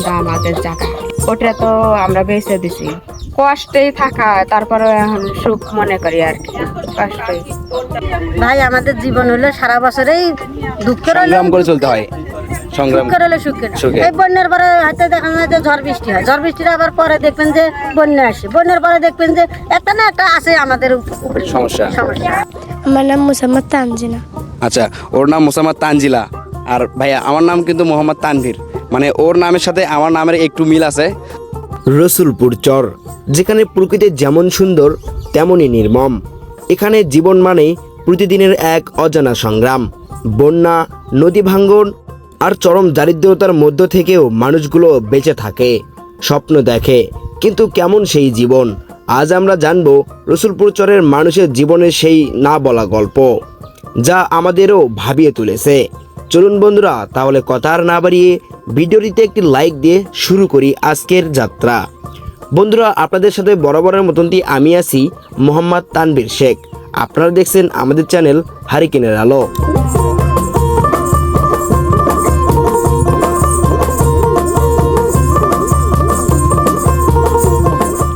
কিন্তু আমাদের জায়গা। ওটা তো আমরা বেঁচে দিছি। কষ্টেই থাকা তারপরে এখন সুখ মনে করি আর কি কষ্টই ভাই আমাদের জীবন হলো সারা বছরেই দুঃখের সংগ্রাম করে চলতে হয়। সংগ্রাম সুখের হলো সুখের সুখের। এই বন্যার পরে হয়তো দেখা যায় যে ঝড় বৃষ্টি হয়। ঝড় বৃষ্টির আবার পরে দেখবেন যে বন্যা আসে। বন্যার পরে দেখবেন যে একটা না একটা আছে আমাদের সমস্যা। সমস্যা। আমার নাম মুসাম্মদ তানজিনা আচ্ছা ওর নাম মোসাম্মদ তানজিলা। আর ভাইয়া আমার নাম কিন্তু মোহাম্মদ তানভীর। মানে ওর নামের সাথে আমার নামের একটু মিল আছে। রসুলপুর চর, যেখানে প্রকৃতি যেমন সুন্দর, তেমনই নির্মম। এখানে জীবন মানে প্রতিদিনের এক অজানা সংগ্রাম। বন্যা, নদী ভাঙ্গন আর চরম দারিদ্রতার মধ্য থেকেও মানুষগুলো বেঁচে থাকে, স্বপ্ন দেখে। কিন্তু কেমন সেই জীবন? আজ আমরা জানব রসুলপুর চরের মানুষের জীবনের সেই না বলা গল্প, যা আমাদেরও ভাবিয়ে তুলেছে। চলুন বন্ধুরা, তাহলে কথা আর না বাড়িয়ে ভিডিওটিতে একটি লাইক দিয়ে শুরু করি আজকের যাত্রা। বন্ধুরা, আপনাদের সাথে বরাবরের মতনটি আমি আছি মোহাম্মদ তানবীর শেখ। আপনারা দেখছেন আমাদের চ্যানেল হারিকেনের আলো।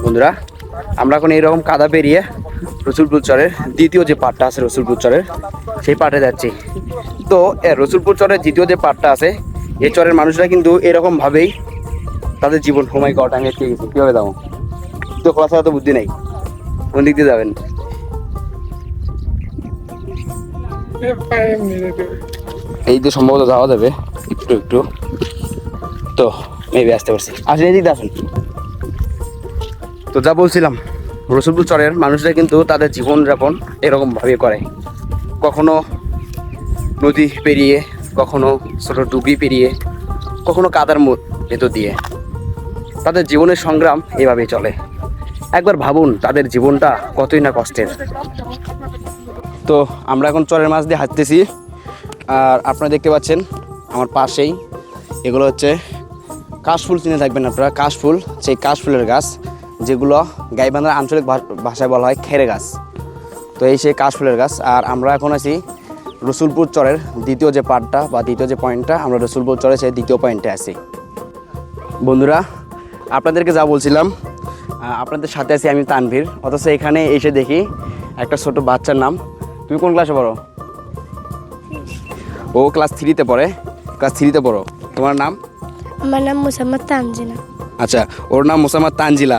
বন্ধুরা, আমরা এখন এইরকম কাদা পেরিয়ে রসুলপুর চরের দ্বিতীয় যে পাটটা আছে রসুলপুর চরের, সেই পাটে যাচ্ছি। তো রসুলপুর চরের দ্বিতীয় যে পাটটা আছে এই চরের মানুষরা কিন্তু এরকম ভাবেই তাদের জীবন সময় গট আমি আজকে গেছি তো খোলা ছাড়া তো বুদ্ধি নেই। কোন দিক দিয়ে যাবেন? এই তো সম্ভবত যাওয়া যাবে, একটু একটু। তো মেবি আসতে পারছি। আসেন এই দিক আসুন। তো যা বলছিলাম, রসুলপুর চরের মানুষরা কিন্তু তাদের জীবনযাপন এরকম ভাবে করে। কখনো নদী পেরিয়ে, কখনো ছোট ডুবি পেরিয়ে, কখনো কাদার ভেতর দিয়ে। তাদের জীবনের সংগ্রাম এভাবেই চলে। একবার ভাবুন, তাদের জীবনটা কতই না কষ্টের। তো আমরা এখন চরের মাছ দিয়ে হাঁটতেছি। আর আপনারা দেখতে পাচ্ছেন, আমার পাশেই এগুলো হচ্ছে কাশফুল চিনে থাকবেন আপনারা, কাশফুল, সেই কাশফুলের গাছ, যেগুলো গাইবান্ধার আঞ্চলিক ভাষায় বলা হয় খেরে গাছ। তো এই সেই কাশফুলের গাছ, আর আমরা এখন আছি রসুলপুর চরের দ্বিতীয় যে পার্টটা বা দ্বিতীয় যে পয়েন্টটা আমরা রসুলপুর চরের সেই দ্বিতীয় পয়েন্টে আছি। বন্ধুরা আপনাদেরকে যা বলছিলাম আপনাদের সাথে আছি আমি তানভীর। অথচ এখানে এসে দেখি একটা ছোট বাচ্চার নাম। তুমি কোন ক্লাসে পড়ো? ও ক্লাস থ্রিতে পড়ে। ক্লাস থ্রিতে পড়ো। তোমার নাম? আমার নাম মুসাম্মদ তানজিলা। আচ্ছা ওর নাম মোসাম্মদ তানজিলা।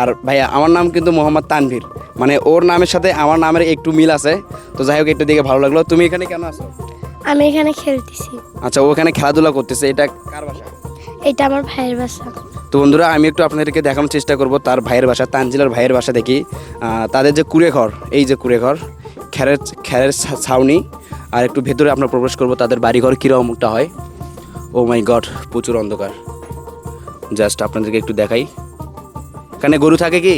আর ভাইয়া আমার নাম কিন্তু মোহাম্মদ তানভীর। মানে ওর নামের সাথে আমার নামের একটু মিল আছে। তো যাই হোক একটু দেখে ভালো লাগল। তুমি এখানে কেন আছো? আমি এখানে খেলতেছি। আচ্ছা ওখানে খেলাধুলা করতেছে। এটা কার বাসা? এটা আমার ভাইয়ের বাসা। তো বন্ধুরা আমি একটু আপনাদেরকে দেখানোর চেষ্টা করব তার ভাইয়ের বাসা তানজিলার ভাইয়ের বাসা দেখি। তাদের যে কুড়ে ঘর এই যে কুড়ে ঘর খ্যারের খ্যারের ছাউনি। আর একটু ভেতরে আমরা প্রবেশ করব তাদের বাড়িঘর কীরকমটা হয়। ও মাই গড প্রচুর অন্ধকার। জাস্ট আপনাদেরকে একটু দেখাই। এখানে গরু থাকে কি?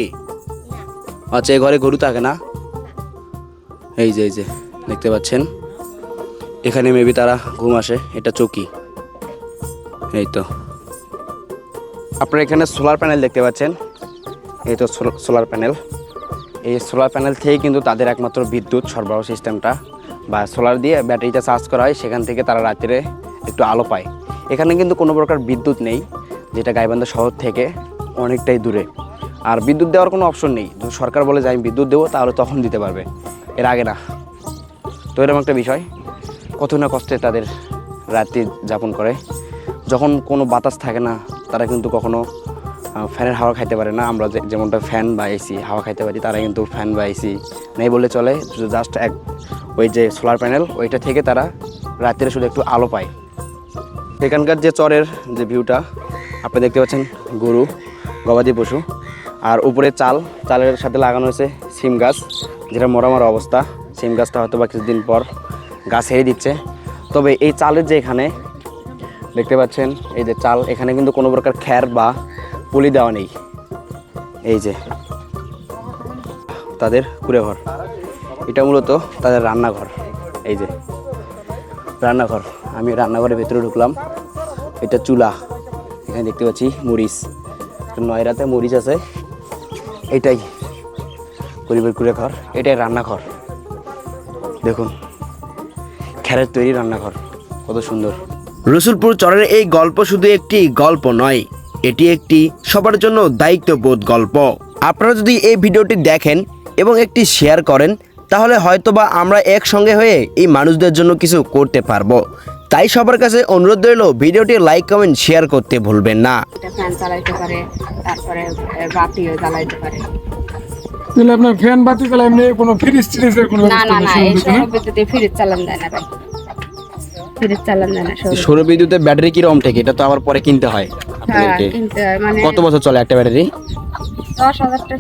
আচ্ছা এই ঘরে গরু থাকে না? এই যে এই যে, দেখতে পাচ্ছেন? এখানে মেবি তারা ঘুম আসে, এটা চৌকি। এই তো। আপনারা এখানে সোলার প্যানেল দেখতে পাচ্ছেন? এই তো সোলার প্যানেল এই সোলার প্যানেল থেকেই কিন্তু তাদের একমাত্র বিদ্যুৎ সরবরাহ সিস্টেমটা বা সোলার দিয়ে ব্যাটারিটা চার্জ করা হয়, সেখান থেকে তারা রাত্রে একটু আলো পায়। এখানে কিন্তু কোনো প্রকার বিদ্যুৎ নেই, যেটা গাইবান্ধা শহর থেকে অনেকটাই দূরে। আর বিদ্যুৎ দেওয়ার কোনো অপশন নেই। যদি সরকার বলে যে আমি বিদ্যুৎ দেবো, তাহলে তখন দিতে পারবে। এর আগে না। তো এরকম একটা বিষয়। কত না কষ্টে তাদের রাত্রি যাপন করে। যখন কোনো বাতাস থাকে না, তারা কিন্তু কখনো ফ্যানের হাওয়া খাইতে পারে না। আমরা যেমনটা ফ্যান বা এসি, হাওয়া খাইতে পারি, তারা কিন্তু ফ্যান বা এসি নেই বলে চলে। জাস্ট এক, ওই যে সোলার প্যানেল ওইটা থেকে তারা রাত্রে শুধু একটু আলো পায়। এখানকার যে চরের যে ভিউটা আপনি দেখতে পাচ্ছেন, গরু, গবাদি পশু। আর উপরে চাল, চালের সাথে লাগানো হয়েছে সিম গাছ, যেটা মরা অবস্থা। সিম গাছটা হয়তো বা কিছুদিন পর গাছ হেরে দিচ্ছে। তবে এই চালের যে এখানে, দেখতে পাচ্ছেন, এই যে চাল, এখানে কিন্তু কোনো প্রকার খ্যার বা পুলি দেওয়া নেই। এই যে তাদের কুড়ে ঘর এটা মূলত তাদের রান্নাঘর। এই যে রান্নাঘর। আমি রান্নাঘরের ভেতরে ঢুকলাম। এটা চুলা। এখানে দেখতে পাচ্ছি মরিচ। নয়রাতে মরিচ আছে। এটাই পরিবার কুড়ে ঘর এটাই রান্নাঘর। দেখুন খ্যারের তৈরি রান্নাঘর, কত সুন্দর। রসুলপুর চরের এই গল্প শুধু একটি গল্প নয়, এটি একটি সবার জন্য দায়িত্ববোধ গল্প। আপনারা যদি এই ভিডিওটি দেখেন এবং একটি শেয়ার করেন, তাহলে হয়তোবা আমরা একসঙ্গে হয়ে এই মানুষদের জন্য কিছু করতে পারব। তাই সবার কাছে অনুরোধ রইল ভিডিওটি লাইক কমেন্ট শেয়ার করতে ভুলবেন না। একটা ফ্যান চালাইতে পারে তারপরে বাতিও জ্বালাইতে পারে। তাহলে আপনার ফ্যান বাতি গেলে এমনি কোনো ফ্রিজ ট্রিজের কোনো না না না এই সৌর বিদ্যুতে ফ্রিজ চালান যায় না ভাই। ফ্রিজ চালান যায় না সৌর সৌর বিদ্যুতের ব্যাটারি কীরকম থেকে? এটা তো আবার পরে কিনতে হয় হ্যাঁ আপনাদেরকে। কিনতে হয় মানে কত বছর চলে একটা ব্যাটারি? দশ হাজারটা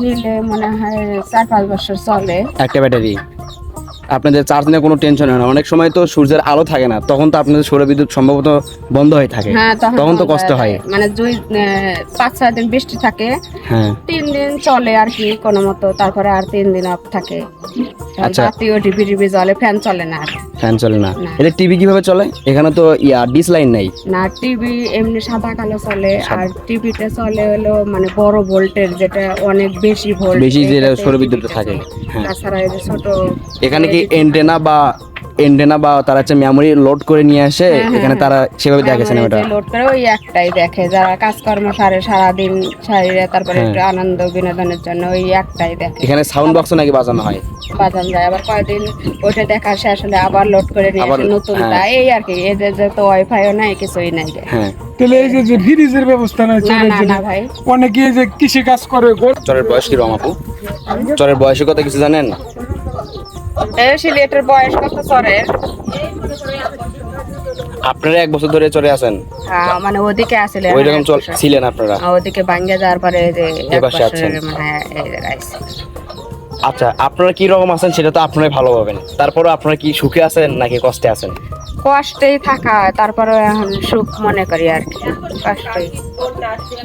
নিলে মনে হয় চার পাঁচ বছর চলে। একটা ব্যাটারি। আপনাদের চার্জ নিয়ে কোনো টেনশন হয় না। অনেক সময় তো সূর্যের আলো থাকে না তখন তো আপনাদের সৌর বিদ্যুৎ সম্ভবত বন্ধ হয়ে থাকে। হ্যাঁ তখন তো কষ্ট হয় মানে দুই পাঁচ ছয় দিন বৃষ্টি থাকে হ্যাঁ। তিন দিন চলে আর কি কোনো মতো তারপরে আর তিন দিন অফ থাকে। আচ্ছা। বাতিও ডিবি ডিবি জলে ফ্যান চলে না ফ্যান চলে না। এটা টিভি কীভাবে চলে? এখানে তো ইয়া ডিস লাইন নাই। না টিভি এমনি সাদা কালো চলে আর টিভিতে চলে হলো মানে বড় ভোল্টের যেটা অনেক বেশি ভোল্ট বেশি যেটা সৌরবিদ্যুতে থাকে। হ্যাঁ। তাছাড়া এই যে ছোট এখানে কি এন্টেনা বা এন্টেনা বা তারা হচ্ছে মেমোরি লোড করে নিয়ে আসে হ্যাঁ, এখানে তারা সেভাবে দেখে সিনেমাটা লোড করে ওই একটাই দেখে। যারা কাজকর্ম সারে সারাদিন সারিয়ে তারপরে হ্যাঁ। একটু আনন্দ বিনোদনের জন্য ওই একটাই দেখে। এখানে সাউন্ড বক্স নাকি বাজানো হয়? বাজান যায়। আবার কয়েকদিন ওইটা দেখা শেষ হলে আবার লোড করে নিয়ে আসে নতুনটা হ্যাঁ। এই আর কি। এদের যে তো ওয়াইফাইও নাই কিছুই নাই। হ্যাঁ। তাহলে এই যে যে ফ্রিজের ব্যবস্থা নাই না চরের না জন্য। না ভাই। অনেকে যে কৃষি কাজ করে চরের বয়স কীরকম আপু? চরের বয়সের কথা কিছু জানেন? এই সিলেটের বয়স কত চরের আপনারা এক বছর ধরে চরে আছেন? হ্যাঁ, মানে ওদিকে আসলে ওই রকম ছিলেন আপনারা? ওদিকে ভাঙ্গে যাওয়ার পরে যে এক। বছরের মানে এই জায়গায় আচ্ছা আপনারা কি রকম আছেন সেটা তো আপনারাই ভালো পাবেন তারপরে আপনারা কি সুখে আছেন নাকি কষ্টে আছেন? কষ্টেই থাকা তারপরে এখন সুখ মনে করি আর কি কষ্টই।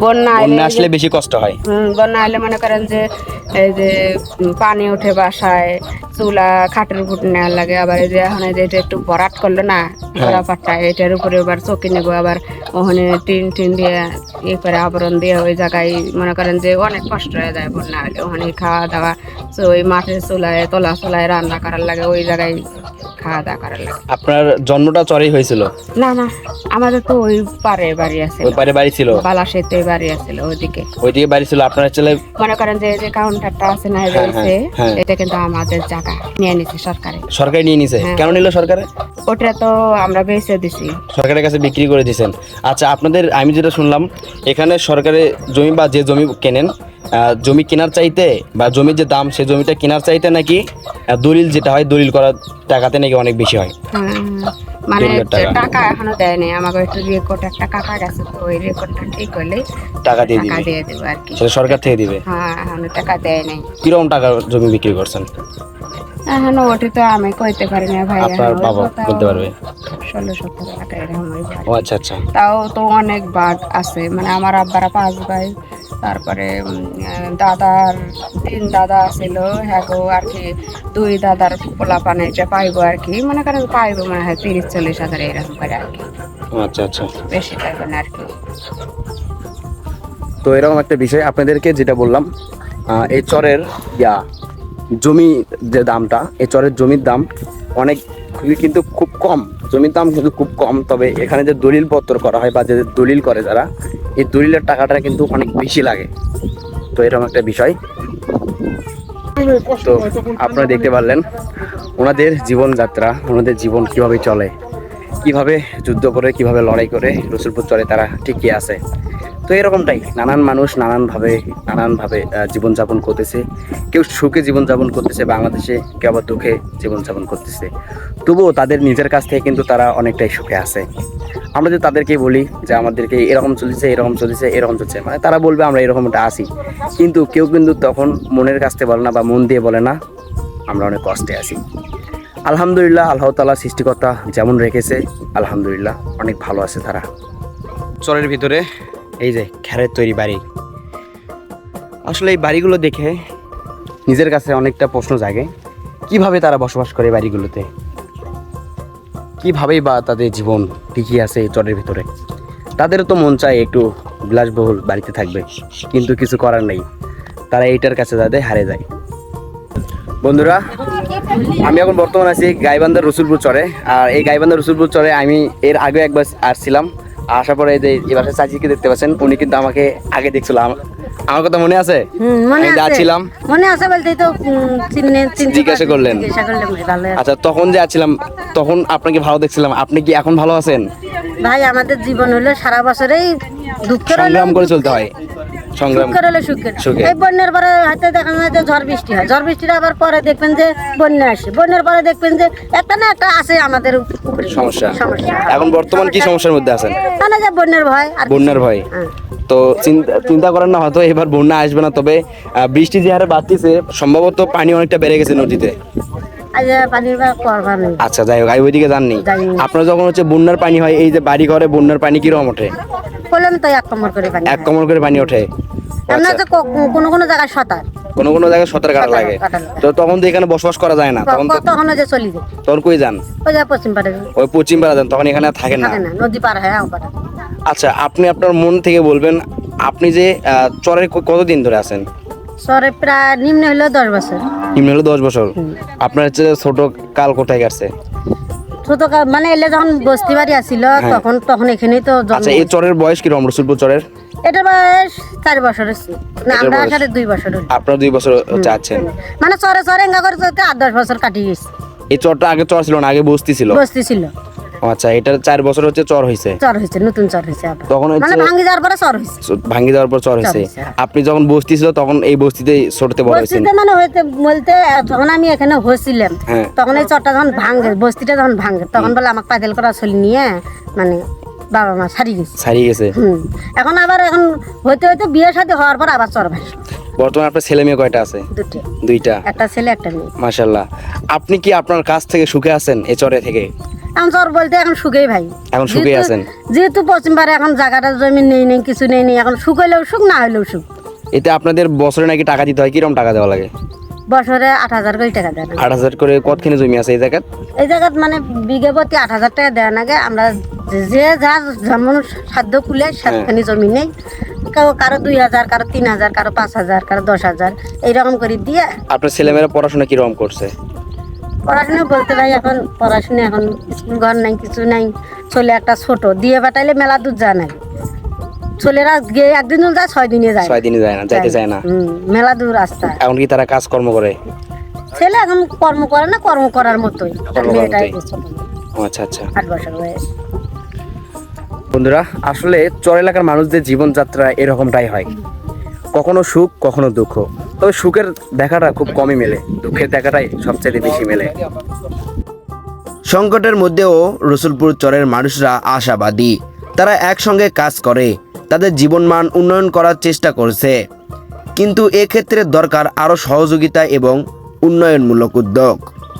বন্যা বন্যা আসলে বেশি কষ্ট হয়। বন্যা আইলে মনে করেন যে এই যে পানি উঠে বাসায় চুলা খাটের উপর নেওয়ার লাগে আবার এই যে এখন এই যে এটা একটু ভরাট করল না ভরা পাট্টা এটার উপরে আবার চকি নেব আবার ওখানে টিন টিন দিয়ে ইয়ে করে আবরণ দিয়ে ওই জায়গায় মনে করেন যে অনেক কষ্ট হয়ে যায় বন্যা হলে। ওখানে খাওয়া দাওয়া তো ওই মাঠের চুলায় তলা চুলায় রান্না করার লাগে ওই জায়গায় খাওয়া দাওয়া করার লাগে। আপনার জন্মটা চরেই হয়েছিল? না না আমাদের তো ওই পারে বাড়ি আছে ওই পারে বাড়ি ছিল? বাড়ি ওইদিকে। ওইদিকে বাড়ি ছিল আপনার ছেলে? মনে করেন যে যে কাউন্টারটা আছে না হ্যাঁ, রয়েছে হ্যাঁ। এটা কিন্তু আমাদের জায়গা নিয়ে নিছে সরকারে। সরকারি নিয়ে নিছে? হ্যাঁ। কেন নিল সরকারে? ওটা তো আমরা বেঁচে দিছি। সরকারের কাছে বিক্রি করে দিয়েছেন আচ্ছা আপনাদের আমি যেটা শুনলাম এখানে সরকারের জমি বা যে জমি কেনেন জমি কেনার চাইতে বা জমির যে দাম সেই জমিটা কেনার চাইতে নাকি দলিল যেটা হয় দলিল করার টাকাতে নাকি অনেক বেশি হয়। মানে টাকা। এখনও দেয়নি আমাকে একটু রেকর্ড একটা কাটা গেছে তো ওই রেকর্ডটা ঠিক হলে টাকা দিয়ে দিবে। দিয়ে দেবো আর কি। সেটা সরকার থেকে দিবে? হ্যাঁ এখনও টাকা দেয় নাই। কীরকম টাকা জমি বিক্রি করছেন? এখনও ওটি তো আমি কইতে পারি না ভাই আপনার বাবা বলতে পারবে? ষোলো সতেরো টাকা এরকম ও আচ্ছা আচ্ছা। তাও তো অনেক বাঘ আছে। মানে আমার আব্বারা পাঁচ ভাই। তারপরে দাদার তিন দাদা ছিল হ্যাঁ আর কি দুই দাদার পোলা পানে এটা পাইবো আর কি মনে করেন পাইবো মনে হয় তিরিশ চল্লিশ হাজার এরকম করে আর কি। আচ্ছা আচ্ছা। বেশি পাইবো না আর কি। তো এরকম একটা বিষয় আপনাদেরকে যেটা বললাম এই চরের ইয়া জমি যে দামটা এই চরের জমির দাম অনেক কিন্তু খুব কম, জমির দাম কিন্তু খুব কম, তবে এখানে যে দলিল পত্র করা হয় বা যে দলিল করে যারা, এই দলিলের টাকাটা কিন্তু অনেক বেশি লাগে। তো এরকম একটা বিষয়। তো আপনারা দেখতে পারলেন, ওনাদের জীবনযাত্রা, ওনাদের জীবন কীভাবে চলে, কীভাবে যুদ্ধ করে, কীভাবে লড়াই করে রসুলপুর চলে তারা ঠিকই আছে। তো এরকমটাই। নানান মানুষ নানানভাবে নানানভাবে জীবনযাপন করতেছে। কেউ সুখে জীবনযাপন করতেছে, বাংলাদেশে কেউ আবার দুঃখে জীবনযাপন করতেছে। তবুও তাদের নিজের কাছ থেকে কিন্তু তারা অনেকটাই সুখে আছে। আমরা যে তাদেরকে বলি যে আমাদেরকে এরকম চলছে এরকম চলছে এরকম চলছে মানে তারা বলবে আমরা এরকমটা আসি কিন্তু কেউ কিন্তু তখন মনের কাছ থেকে বলে না বা মন দিয়ে বলে না, আমরা অনেক কষ্টে আছি। আলহামদুলিল্লাহ, আল্লাহ তালা সৃষ্টিকর্তা যেমন রেখেছে, আলহামদুলিল্লাহ, অনেক ভালো আছে তারা। চরের ভিতরে এই যে খ্যারের তৈরি বাড়ি। আসলে এই বাড়িগুলো দেখে নিজের কাছে অনেকটা প্রশ্ন জাগে, কীভাবে তারা বসবাস করে বাড়িগুলোতে? কিভাবেই বা তাদের জীবন টিকিয়ে আছে এই চরের ভিতরে? তাদেরও তো মন চায় একটু বিলাসবহুল বাড়িতে থাকবে, কিন্তু কিছু করার নেই। তারা এইটার কাছে তাদের হারে যায়। বন্ধুরা, আমি এখন বর্তমানে আছি গাইবান্ধার রসুলপুর চরে, আর এই গাইবান্ধার রসুলপুর চরে আমি এর আগে একবার আসছিলাম। আসার পরে যে এবার চাচিকে দেখতে পাচ্ছেন উনি কিন্তু আমাকে আগে দেখছিল। আমার কথা মনে আছে? মনে আমি যাচ্ছিলাম। মনে আছে বলতে তো জিজ্ঞাসা করলেন। আচ্ছা তখন যে আছিলাম তখন আপনাকে ভালো দেখছিলাম। আপনি কি এখন ভালো আছেন? ভাই আমাদের জীবন হলো সারা বছরেই দুঃখের সংগ্রাম করে চলতে হয়। সংগ্রাম হলে সুখের। সুখের। এই বন্যার পরে হয়তো দেখা যায় যে ঝড় বৃষ্টি হয়। ঝড় বৃষ্টির আবার পরে দেখবেন যে বন্যা আসে। বন্যার পরে দেখবেন যে একটা না একটা আসে আমাদের সমস্যা। সমস্যা। এখন বর্তমান কি সমস্যার মধ্যে আছেন? যে বন্যার ভয় আর বন্যার ভয়। হ্যাঁ। তো চিন্তা করেন না হয়তো এবার বন্যা আসবে না তবে বৃষ্টি যে হারে বাড়তিছে সম্ভবত পানি অনেকটা বেড়ে গেছে নদীতে। আচ্ছা যাই হোক আমি ওইদিকে যাননি। আপনার যখন হচ্ছে বন্যার পানি হয় এই যে বাড়ি ঘরে বন্যার পানি কীরকম ওঠে? তো এক কমর করে পানি এক কমর করে পানি ওঠে। আচ্ছা। কোনো কোনো জায়গায় সতার। কোনো কোনো জায়গায় সতের কাটা লাগে। তো তখন তো এখানে বসবাস করা যায় না। তখন তো তখন যে চলি যায়? তখন কই যান? ওই যে পশ্চিম পাড়ে ওই পশ্চিম পাড়া যান তখন এখানে থাকেন না। নদী পার হয় আচ্ছা আপনি আপনার মন থেকে বলবেন আপনি যে চরে কতদিন ধরে আছেন? সরে প্রায় নিম্ন হলো দশ বছর। নিম্ন হলো দশ বছর। আপনার হচ্ছে ছোট কাল কোথায় গেছে? ছোট মানে এলে যখন বস্তি বাড়ি আসিল তখন তখন এখানেই তো আচ্ছা এই চরের বয়স কি রসুলপুর চরের? এটা বয়স চার বছর না আমরা আসলে দুই বছর। আপনার দুই বছর আছেন। মানে চরে চরে এঙ্গা করে চলতে আট দশ বছর কাটিয়ে গেছি। এই চরটা আগে চর ছিল না আগে বস্তি ছিল? বস্তি ছিল। আচ্ছা এটা চার বছর হচ্ছে চর হয়েছে চর হয়েছে নতুন চর হয়েছে তখন মানে ভাঙ্গি যাওয়ার পরে চর হয়েছে ভাঙ্গি দেওয়ার পর চর হয়েছে হয়েছে। আপনি যখন বস্তি ছিল তখন এই বস্তিতে ছোটতে বড় বস্তিতে মানে হইতে বলতে যখন আমি এখানে হয়েছিলাম হ্যাঁ। তখন এই চরটা যখন ভাঙে বস্তিটা যখন ভাঙে তখন বলে আমাকে পাইতেল করা চলি নিয়ে মানে বাবা মা সারি গেছে। ছাড়িয়ে গেছে। এখন আবার এখন হইতে হইতে বিয়ে সাথে হওয়ার পর আবার চর ভাই বর্তমানে আপনার ছেলে মেয়ে কয়টা আছে? দুইটা। একটা ছেলে একটা মেয়ে। মাশাল্লাহ আপনি কি আপনার কাছ থেকে সুখে আছেন এই চরে থেকে? এখন চর বলতে এখন সুখেই ভাই। এখন সুখেই আছেন? যেহেতু পশ্চিমবারে এখন জায়গাটা জমি নেই নেই কিছু নেই নেই এখন সুখ হইলেও সুখ না হইলেও সুখ। এতে আপনাদের বছরে নাকি টাকা দিতে হয়? কীরকম টাকা দেওয়া লাগে? বছরে আট হাজার করে টাকা দেয়। আট হাজার করে কতখানি জমি আছে এই জায়গায় এই জায়গাত মানে বিঘে প্রতি আট হাজার টাকা দেয় নাগে আমরা যে- যে যা যেমন সাধ্য কুলে সাতখানি জমি নেই কেউ কারও দুই হাজার কারও তিন হাজার কারও পাঁচ হাজার কারও দশ হাজার এইরকম করে দিয়ে আপনার ছেলেমেয়েরা পড়াশোনা কীরকম করছে? পড়াশোনা বলতে ভাই এখন পড়াশোনা এখন স্কুল ঘর নাই কিছু নাই ছেলে একটা ছোট দিয়ে পাঠাইলে মেলা দূর যায় না। ছেলেরা গিয়ে একদিন যায় ছয় দিনে যায়। ছয় দিনে যায় না যাইতে চায় না। মেলা দূর রাস্তা। এখন কি তারা কাজকর্ম করে? ছেলে এখন কর্ম করে না কর্ম করার মতোই। আচ্ছা আচ্ছা। আট বছর বয়স। বন্ধুরা আসলে চর এলাকার মানুষদের জীবনযাত্রা এরকমটাই হয়। কখনো সুখ কখনো দুঃখ। তবে সুখের দেখাটা খুব কমই মেলে। দুঃখের দেখাটাই সবচেয়ে বেশি মেলে। সংকটের মধ্যেও রসুলপুর চরের মানুষরা আশাবাদী। তারা একসঙ্গে কাজ করে। তাদের জীবনমান উন্নয়ন করার চেষ্টা করছে। কিন্তু এক্ষেত্রে দরকার আরও সহযোগিতা এবং উন্নয়নমূলক উদ্যোগ।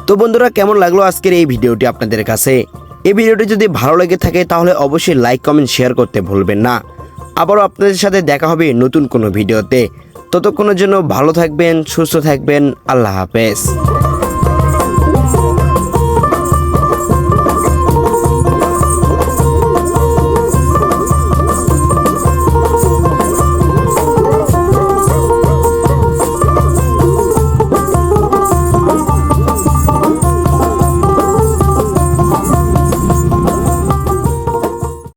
তো বন্ধুরা, কেমন লাগল আজকের এই ভিডিওটি আপনাদের কাছে? এই ভিডিওটি যদি ভালো লেগে থাকে, তাহলে অবশ্যই লাইক, কমেন্ট, শেয়ার করতে ভুলবেন না। আবারও আপনাদের সাথে দেখা হবে নতুন কোনো ভিডিওতে। ততক্ষণের জন্য ভালো থাকবেন, সুস্থ থাকবেন, আল্লাহ হাফেজ।